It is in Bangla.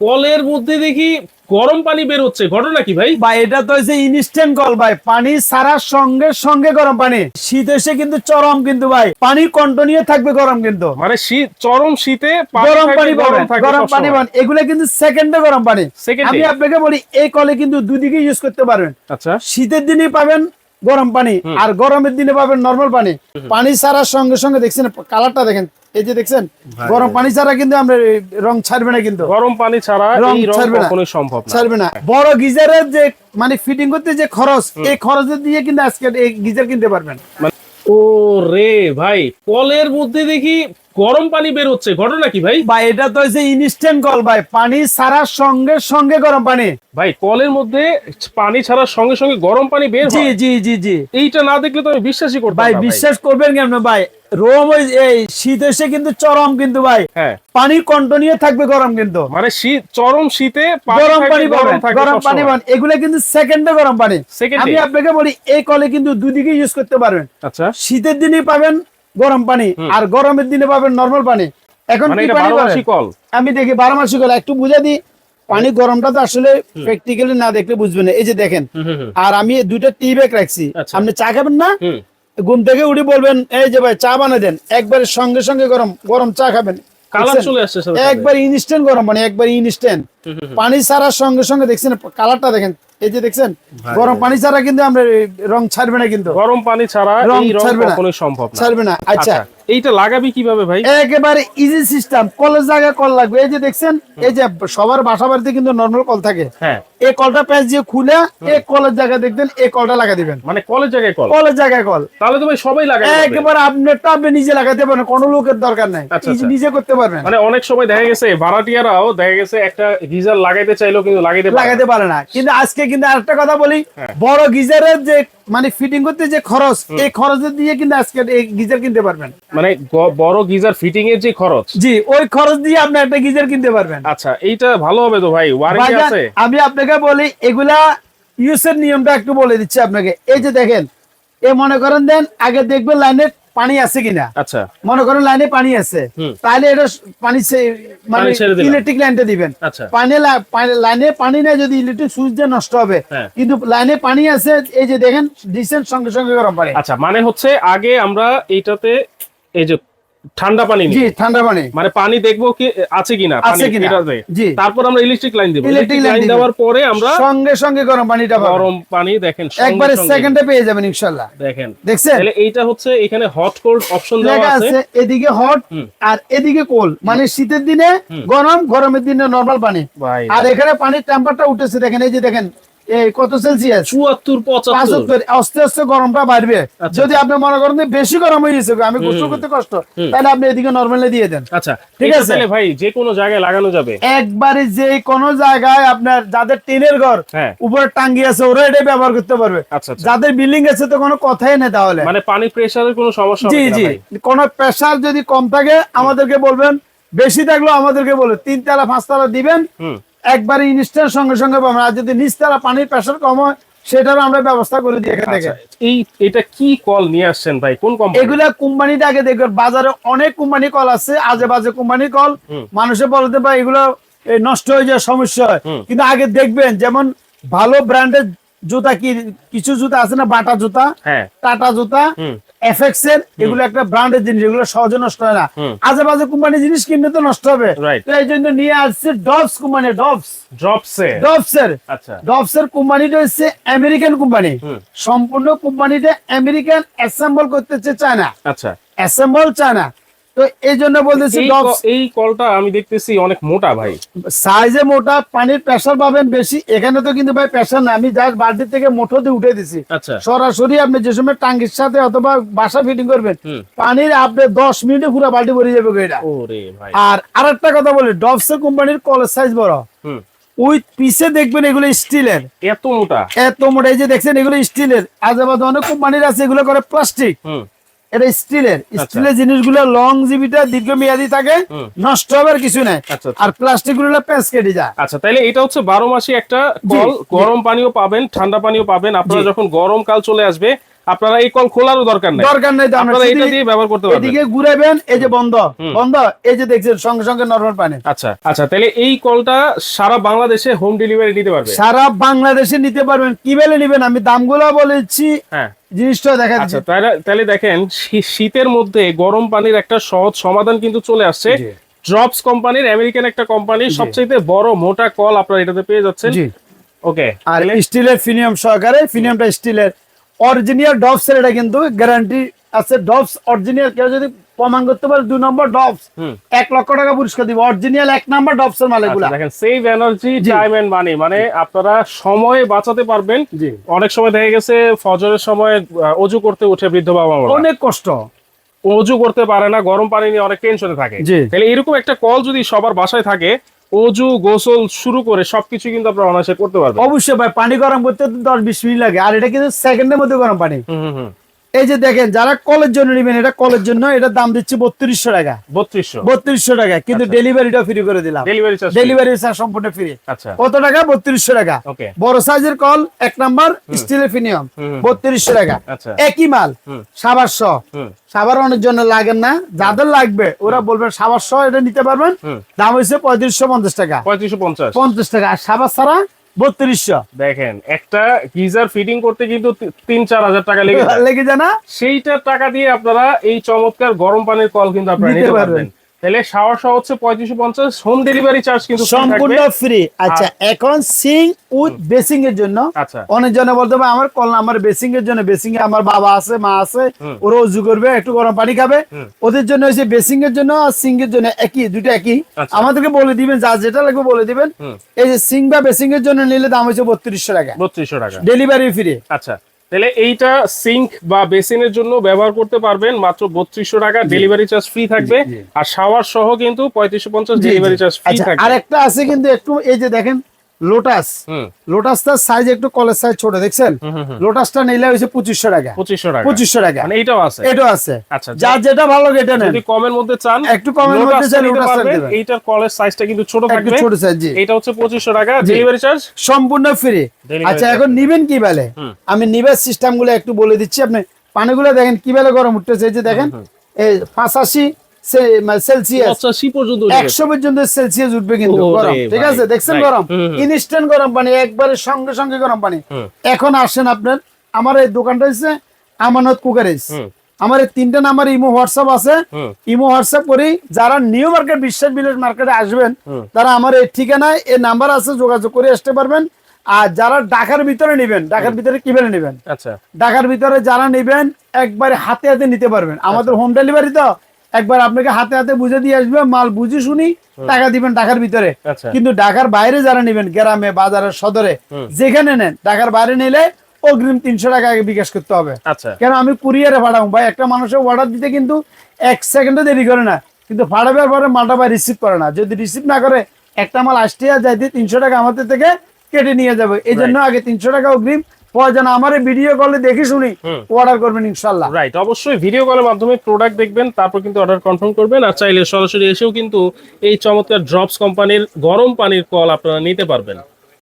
কলের মধ্যে দেখি গরম পানি বের হচ্ছে। ঘটনা কি ভাই? ভাই এটা তো হচ্ছে ইনস্ট্যান্ট কল ভাই। পানি সারার সঙ্গে সঙ্গে গরম পানি। শীত এসে কিন্তু চরম কিন্তু ভাই। পানি কন্টিনিউ থাকবে গরম কিন্তু। মানে শীত চরম শীতে গরম পানি গরম পানি পাবেন। এগুলো কিন্তু সেকেন্ডে গরম পানি। আমি আপনাকে বলি এই কলে কিন্তু দুদিকে ইউজ করতে পারবেন। আচ্ছা। শীতের দিনে পাবেন গরম পানি আর গরমের দিনে পাবেন নর্মাল পানি। পানি ছাড়ার সঙ্গে সঙ্গে দেখছেন কালারটা দেখেন এই যে দেখছেন গরম পানি ছাড়া কিন্তু আমরা রং ছাড়বে না কিন্তু। গরম পানি ছাড়া রং ছাড়বে না। কোনো সম্ভব ছাড়বে না। বড় গিজারের যে মানে ফিটিং করতে যে খরচ এই খরচের দিয়ে কিন্তু আজকে এই গিজার কিনতে পারবেন। ও রে ভাই কলের মধ্যে দেখি গরম পানি বের হচ্ছে ঘটনা কি ভাই? ভাই এটা তো হচ্ছে ইনস্ট্যান্ট কল ভাই। পানি ছাড়ার সঙ্গে সঙ্গে গরম পানি। ভাই কলের মধ্যে পানি ছাড়ার সঙ্গে সঙ্গে গরম পানি বের জি হয়? জি জি জি। এইটা না দেখলে তো আমি বিশ্বাসই করতাম ভাই বিশ্বাস করবেন কেমন ভাই রোম ওই এই শীত এসে কিন্তু চরম কিন্তু ভাই। হ্যাঁ। পানি কন্টিনিউ থাকবে গরম কিন্তু। মানে শীত চরম শীতে গরম পানি গরম পানি পাবেন এগুলো কিন্তু সেকেন্ডে গরম পানি। আমি আপনাকে বলি এই কলে কিন্তু দুদিকে ইউজ করতে পারবেন। আচ্ছা। শীতের দিনে পাবেন গরম পানি আর গরমের দিনে পাবেন নর্মাল পানি। এখন মানে কি পানি আমি দেখি বারো মাসি কল একটু বুঝে দিই। পানি গরমটা তো আসলে প্র্যাকটিক্যালি না দেখলে বুঝবেন এই যে দেখেন। আর আমি দুইটা টি ব্যাগ রাখছি। আচ্ছা। আপনি চা খাবেন না। ঘুম থেকে উঠে বলবেন এই যে ভাই চা বানিয়ে দেন। একবারে সঙ্গে সঙ্গে গরম গরম চা খাবেন। একবার ইনস্ট্যান্ট গরম পানি একবার ইনস্ট্যান্ট। পানি ছাড়ার সঙ্গে সঙ্গে দেখছেন কালারটা দেখেন। এই যে দেখছেন গরম পানি ছাড়া কিন্তু আমরা রং ছাড়বে না কিন্তু। গরম পানি ছাড়া রং এই রং ছাড়বে না। কখনোই সম্ভব না। ছাড়বে না। আচ্ছা। আচ্ছা এইটা লাগাবি কীভাবে ভাই? একেবারে ইজি সিস্টেম কলের জায়গায় কল লাগবে। এই যে দেখছেন এই যে সবার বাসা বাড়িতে কিন্তু নর্মাল কল থাকে। হ্যাঁ। এই কলটা প্যাচ দিয়ে খুলে এই কলের জায়গায় দেখবেন এই কলটা লাগা দিবেন। মানে কলের জায়গায় কল? কলের জায়গায় কল। তাহলে তো ভাই সবাই লাগাই একেবারে আপনারটা আপনি নিজে লাগাতে পারবেন কোনো লোকের দরকার নাই। আচ্ছা, নিজে- আচ্ছা। নিজে করতে পারবেন। মানে অনেক সময় দেখা গেছে ভাড়াটিয়ারাও দেখা গেছে একটা গিজার লাগাইতে চাইলেও কিন্তু লাগাইতে। লাগাতে পারে না। কিন্তু আজকে কিন্তু আরেকটা কথা বলি হ্যাঁ। বড় গিজারের যে মানে ফিটিং করতে যে খরচ এই খরচের দিয়ে কিন্তু আজকে এই গিজার কিনতে পারবেন। মানে বড় গিজার ফিটিং এর যে খরচ। জি ওই খরচ দিয়ে আপনি একটা গিজার কিনতে পারবেন। আচ্ছা এইটা ভালো হবে তো ভাই ওয়ারেন্টি আছে? আমি আপনাকে বলি এগুলা ইউসের নিয়মটা একটু বলে দিচ্ছি আপনাকে। এই যে দেখেন এ মনে করেন দেন আগে দেখবেন লাইনে পানি আছে কিনা? আচ্ছা। মনে করেন লাইনে পানি আছে তাহলে এটা পানি মানে। ইলেকট্রিক লাইনটা দিবেন। আচ্ছা। পানি লাইনে পানি নাই যদি ইলেকট্রিক সুইচ দিয়ে নষ্ট হবে। হ্যাঁ। কিন্তু লাইনে পানি আছে এই যে দেখেন ডিসেন্ট সঙ্গে সঙ্গে গরম পানি। আচ্ছা মানে হচ্ছে আগে আমরা এইটাতে এই যে ঠান্ডা পানি জি ঠান্ডা পানি। মানে পানি দেখব কি আছে কিনা আছে কিনা। জি। তারপর আমরা ইলেকট্রিক লাইন দিব। ইলেকট্রিক লাইন দেওয়ার পরে আমরা সঙ্গে সঙ্গে গরম পানিটা পাবেন গরম পানি দেখেন একবারে সেকেন্ডে পেয়ে যাবেন ইনশাল্লাহ। দেখেন। দেখছেন? তাহলে এইটা হচ্ছে এখানে হট কোল্ড অপশন দেওয়া আছে। এদিকে হট আর এদিকে কোল মানে শীতের দিনে গরম গরমের দিনে নরমাল পানি। আর এখানে পানির টেম্পারটা উঠেছে দেখেন এই যে দেখেন এই কত সেলসিয়াস? চুয়াত্তর পঁচাত্তর। আস্তে আস্তে গরমটা বাড়বে। আচ্ছা, যদি আপনি মনে করেন বেশি গরম হয়ে গেছে আমি গোসল করতে কষ্ট তাহলে আপনি এদিকে নর্মালি দিয়ে দেন। আচ্ছা ঠিক আছে। ভাই যে কোনো জায়গায় লাগানো যাবে। একবারে যে কোনো জায়গায় আপনার যাদের টিনের ঘর হ্যাঁ। উপরে টাঙ্গি আছে ওরা এটাই ব্যবহার করতে পারবে। আচ্ছা আচ্ছা। যাদের বিল্ডিং আছে তো কোনো কথাই নেই তাহলে। মানে পানি প্রেসারের কোনো সমস্যা জি জি? কোন প্রেসার যদি কম থাকে আমাদেরকে বলবেন বেশি থাকলেও আমাদেরকে বলবেন তিন তালা পাঁচ তালা দিবেন একবারে ইনস্ট্যান্ট সঙ্গে সঙ্গে পাবেন আর যদি নিচ তালা পানির প্রেসার কম হয় সেটারও আমরা ব্যবস্থা করে দিই এখান থেকে। আচ্ছা, এই এটা কি কল নিয়ে আসছেন ভাই? কোন কোম্পানি এগুলা কোম্পানিটা আগে দেখবেন বাজারে অনেক কোম্পানি কল আছে আজে বাজে কোম্পানি কল। মানুষে বলতে পারে এগুলো নষ্ট হয়ে যায় সমস্যা হয়। কিন্তু আগে দেখবেন যেমন ভালো ব্র্যান্ডের জুতা কি কিছু জুতা আছে না বাটা জুতা? হ্যাঁ। টাটা জুতা? এফএক্স এর এগুলো একটা ব্র্যান্ডের জিনিস এগুলো সহজে নষ্ট হয় না। আজে বাজে কোম্পানির জিনিস কিনলে তো নষ্ট হবে। তো এই জন্য নিয়ে আসছে ডবস কোম্পানি ডবস ড্রপসে ডবস এর। আচ্ছা। ডবস এর কোম্পানিটা হচ্ছে আমেরিকান কোম্পানি। সম্পূর্ণ কোম্পানিটা আমেরিকান অ্যাসেম্বল করতেছে চায়না আচ্ছা। অ্যাসেম্বল চায়না তো এই জন্য বলতেছি এই কলটা আমি দেখতেছি অনেক মোটা ভাই। সাইজে মোটা পানির প্রেসার পাবেন বেশি। এখানে তো কিন্তু ভাই প্রেসার না আমি জাস্ট বালতি থেকে মোটো দিয়ে উঠে দিছি। আচ্ছা। সরাসরি আপনি যে সময় টাঙ্গির সাথে অথবা বাসা ফিটিং করবেন পানির আপনি দশ মিনিটে পুরো বালতি ভরে যাবে এটা আর আরেকটা কথা বলি কোম্পানির কলের সাইজ বড়। পিসে দেখবেন এগুলো স্টিলের এত মোটা? এত মোটা এই যে দেখছেন এগুলো স্টিলের অনেক কোম্পানির আছে এগুলো করে প্লাস্টিক এটা স্টিলের স্টিলের জিনিসগুলো লং জিবিটা দীর্ঘমেয়াদী থাকে। নষ্ট হবার কিছু নাই আচ্ছা আচ্ছা। আর প্লাস্টিকগুলো প্যাঁচ কেটে যায় আচ্ছা তাহলে এটা হচ্ছে বারো মাসে একটা কল। গরম পানিও পাবেন ঠান্ডা পানিও পাবেন আপনারা যখন গরম কাল চলে আসবে আপনারা এই কল খোলারও দরকার নাই। দরকার নেই আপনারা এটা দিয়ে ব্যবহার করতে পারবেন। এদিকে ঘুরাবেন এই যে বন্ধ। বন্ধ এই যে দেখছেন সঙ্গে সঙ্গে নরমাল পানি। আচ্ছা আচ্ছা তাহলে এই কলটা সারা বাংলাদেশে হোম ডেলিভারি দিতে পারবে? সারা বাংলাদেশে নিতে পারবেন। কি বেলে নিবেন? আমি দামগুলো বলেছি। হ্যাঁ। জিনিসটা দেখা যাচ্ছে তাহলে তাহলে দেখেন শীতের মধ্যে গরম পানির একটা সহজ সমাধান কিন্তু চলে আসছে। ড্রপস কোম্পানির আমেরিকান একটা কোম্পানি সবচেয়ে বড় মোটা কল আপনারা এটাতে পেয়ে যাচ্ছেন। জি। ওকে আর স্টিলের ফিনিয়াম সহকারে ফিনিয়ামটা স্টিলের। অরিজিনাল ডবস এর এটা কিন্তু গ্যারান্টি আছে। ডবস অরিজিনাল কেউ যদি প্রমাণ করতে পারে দুই নম্বর ডবস এক লক্ষ টাকা পুরস্কার দিব। অরিজিনাল এক নম্বর ডবস এর মাল আচ্ছা, দেখেন save energy time and money মানে আপনারা সময় বাঁচাতে পারবেন। অনেক সময় দেখা গেছে ফজরের সময় অজু করতে উঠে বৃদ্ধ বাবা অনেক কষ্ট। অজু করতে পারে না গরম পানি নিয়ে অনেক টেনশনে থাকে। তাহলে এরকম একটা কল যদি সবার বাসায় থাকে অজু গোসল শুরু করে সবকিছু কিন্তু আপনারা অনায়াসে করতে পারবেন। অবশ্যই ভাই পানি গরম করতে দশ বিশ মিনিট লাগে। আর এটা কিন্তু সেকেন্ডের মধ্যে গরম পানি। হুম হুম। এই যে দেখেন যারা কলের জন্য নেবেন এটা কলের জন্য এটা দাম দিচ্ছি বত্রিশশো টাকা। বত্রিশশো। বত্রিশশো টাকা কিন্তু ডেলিভারিটা ফ্রি করে দিলাম। ডেলিভারি চার্জ ডেলিভারি সম্পূর্ণ ফ্রি আচ্ছা। কত টাকা? বত্রিশশো টাকা। বড় সাইজের কল এক নাম্বার স্টিলের ফিনিয়ম বত্রিশশো টাকা। আচ্ছা। একই মাল হুম। সাবার অনেক জন্য লাগেন না। যাদের লাগবে ওরা বলবেন সাবার শ এটা নিতে পারবেন। দাম হচ্ছে পঁয়ত্রিশশো পঞ্চাশ টাকা। পঁয়ত্রিশশো পঞ্চাশ। পঞ্চাশ টাকা। আর সাবার ছাড়া বত্রিশশো। দেখেন একটা গিজার ফিটিং করতে কিন্তু তিন চার হাজার টাকা লেগে যায়। না? সেইটার টাকা দিয়ে আপনারা এই চমৎকার গরম পানির কল কিন্তু আপনারা নিতে পারবেন। তাহলে শাওয়ার সহ হচ্ছে পঁয়ত্রিশশো পঞ্চাশ হোম ডেলিভারি চার্জ কিন্তু সম্পূর্ণ ফ্রি আচ্ছা এখন সিং উইথ বেসিং এর জন্য আচ্ছা। অনেক জনে বলতে পারে আমার কল আমার বেসিং এর জন্য বেসিং এ আমার বাবা আছে মা আছে ওরা উজু করবে একটু গরম পানি খাবে। ওদের জন্য হচ্ছে বেসিং এর জন্য আর সিং এর জন্য একই দুটো একই। আচ্ছা। আমাদেরকে বলে দিবেন যা যেটা লাগবে বলে দিবেন। এই যে সিং বা বেসিং এর জন্য নিলে দাম হচ্ছে বত্রিশশো টাকা। বত্রিশশো টাকা। ডেলিভারি ফ্রি আচ্ছা। তাহলে এইটা সিঙ্ক বা বেসিনের জন্য ব্যবহার করতে পারবেন মাত্র বত্রিশশো টাকা ডেলিভারি চার্জ ফ্রি থাকবে। আর শাওয়ার সহ কিন্তু পঁয়ত্রিশশো পঞ্চাশ ডেলিভারি চার্জ ফ্রি থাকবে। আর একটা আছে কিন্তু একটু এই যে দেখেন লোটাস হুম। লোটাসটার সাইজ একটু কলের সাইজ ছোট দেখছেন। লোটাসটা নিলে হচ্ছে পঁচিশশো টাকা। পঁচিশশো টাকা। পঁচিশশো টাকা। মানে এইটাও আছে। এটাও আছে। আচ্ছা যার যেটা ভালো এটা নেন। কমের মধ্যে চান একটু কমের মধ্যে চান লোটাসটা। দিবেন। এইটার কলের সাইজটা কিন্তু ছোট একটু থাকবে। ছোট সাইজ জি। এইটা হচ্ছে পঁচিশশো টাকা। ডেলিভারি চার্জ সম্পূর্ণ ফ্রি আচ্ছা এখন নিবেন কি বেলে। আমি নিবের সিস্টেমগুলো একটু বলে দিচ্ছি। আপনি পানিগুলো দেখেন কি বেলে গরম উঠতেছে? এই যে দেখেন এই পাঁচাশি সেলসিয়াস। পর্যন্ত। একশো পর্যন্ত সেলসিয়াস উঠবে কিন্তু গরম ঠিক আছে? দেখছেন গরম। ইনস্ট্যান্ট গরম পানি একবারে সঙ্গে সঙ্গে গরম পানি। এখন আসেন আপনার আমার এই দোকানটা হচ্ছে আমানত কুকারেজ আমার এই তিনটা নাম্বার ইমো হোয়াটসঅ্যাপ আছে। ইমো হোয়াটসঅ্যাপ করি যারা নিউ মার্কেট বিশ্বাস বিলেজ মার্কেটে আসবেন তারা আমার এই ঠিকানায় এই নাম্বার আছে যোগাযোগ করে আসতে পারবেন। আর যারা ঢাকার ভিতরে নেবেন ঢাকার ভিতরে কীভাবে নেবেন? আচ্ছা। ঢাকার ভিতরে যারা নেবেন একবারে হাতে হাতে নিতে পারবেন। আমাদের হোম ডেলিভারি তো একবার আপনাকে হাতে হাতে বুঝে দিয়ে আসবে মাল বুঝে শুনি টাকা দিবেন ঢাকার ভিতরে। আচ্ছা। কিন্তু ঢাকার বাইরে যারা নেবেন গ্রামে বাজারের সদরে যেখানে নেন ঢাকার বাইরে নিলে অগ্রিম তিনশো টাকা আগে বিকাশ করতে হবে। আচ্ছা। কেন আমি কুরিয়ারে পাঠাবো? ভাই একটা মানুষের অর্ডার দিতে কিন্তু এক সেকেন্ডও দেরি করে না। কিন্তু পাঠাবার পরে মালটা ভাই রিসিভ করে না। যদি রিসিভ না করে একটা মাল আসতে যাইতে তিনশো টাকা আমাদের থেকে কেটে নিয়ে যাবে। এই জন্য আগে তিনশো টাকা অগ্রিম প্রয়োজন আমারে ভিডিও কলে দেখে শুনি অর্ডার করবেন ইনশাল্লাহ রাইট অবশ্যই ভিডিও কলের মাধ্যমে প্রোডাক্ট দেখবেন তারপর কিন্তু অর্ডার কনফার্ম করবেন আর চাইলে সরাসরি এসেও কিন্তু এই চমৎকার ড্রপস কোম্পানির গরম পানির কল আপনারা নিতে পারবেন।